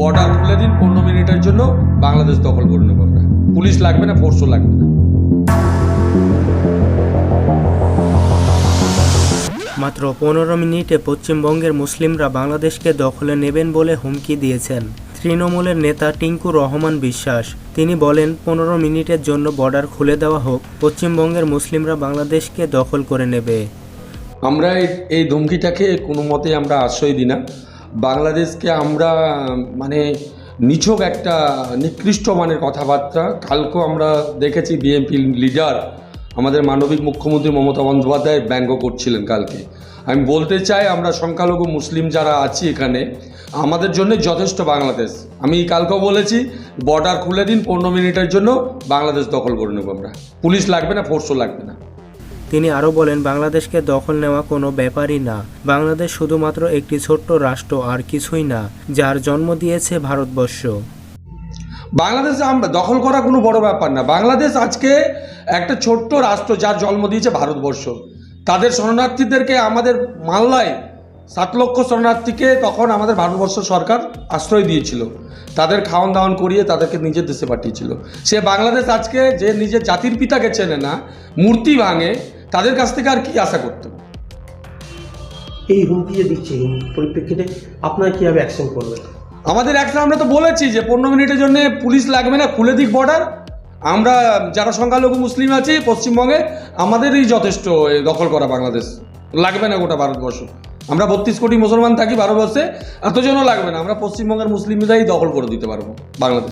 Border খুলে দিন পনেরো মিনিটের জন্য বাংলাদেশ দখল করে নেব আমরা। পুলিশ লাগবে না ফোর্সও লাগবে না। মাত্র পনেরো মিনিটে পশ্চিমবঙ্গের মুসলিমরা বাংলাদেশকে দখলে নেবেন বলে হুমকি দিয়েছেন। তৃণমূলের নেতা টিঙ্কু রহমান বিশ্বাস। তিনি বলেন পনেরো মিনিটের জন্য বর্ডার খুলে দেওয়া হোক পশ্চিমবঙ্গের মুসলিমরা বাংলাদেশকে দখল করে নেবে। আমরা এই ধমকিটাকে কোনো মতে আমরা আশ্রয় দিই না। বাংলাদেশকে আমরা মানে নিছক একটা নিকৃষ্ট মানের কথাবার্তা। কালকেও আমরা দেখেছি বিএনপি লিডার, আমাদের মানবিক মুখ্যমন্ত্রী মমতা বন্দ্যোপাধ্যায় ব্যঙ্গ করছিলেন কালকে। আমি বলতে চাই, আমরা সংখ্যালঘু মুসলিম যারা আছি এখানে, আমাদের জন্য যথেষ্ট বাংলাদেশ। আমি কালকেও বলেছি বর্ডার খুলে দিন, পনেরো মিনিটের জন্য বাংলাদেশ দখল করে নেব আমরা। পুলিশ লাগবে না ফোর্সও লাগবে না। তিনি আরও বলেন, বাংলাদেশকে দখল নেওয়া কোনো ব্যাপারই না। বাংলাদেশ শুধুমাত্র একটি ছোট্ট রাষ্ট্র আর কিছুই না, যার জন্ম দিয়েছে ভারতবর্ষ। বাংলাদেশে আমরা দখল করা কোনো বড় ব্যাপার না। বাংলাদেশ আজকে একটা ছোট্ট রাষ্ট্র যার জন্ম দিয়েছে ভারতবর্ষ। তাদের শরণার্থীদেরকে আমাদের মাল্লায় সাত লক্ষ শরণার্থীকে তখন আমাদের ভারতবর্ষ সরকার আশ্রয় দিয়েছিল। তাদের খাওয়ান দাওয়ান করিয়ে তাদেরকে নিজের দেশে পাঠিয়েছিল। সে বাংলাদেশ আজকে যে নিজের জাতির পিতাকে চেনে না, মূর্তি ভাঙে তাদের কাছ থেকে আর কি আশা করতে এই হুমকি যে দিচ্ছে পরিপ্রেক্ষিতে আপনারা কীভাবে অ্যাকশন করবেন? আমাদের অ্যাকশন আমরা তো বলেছি যে পনেরো মিনিটের জন্য পুলিশ লাগবে না খুলে দিক বর্ডার আমরা যারা সংখ্যালঘু মুসলিম আছি পশ্চিমবঙ্গে আমাদেরই যথেষ্ট দখল করা বাংলাদেশ। লাগবে না গোটা ভারতবর্ষ। আমরা বত্রিশ কোটি মুসলমান থাকি ভারতবর্ষে এতজনও লাগবে না। আমরা পশ্চিমবঙ্গের মুসলিমরাই দখল করে দিতে পারব বাংলাদেশ।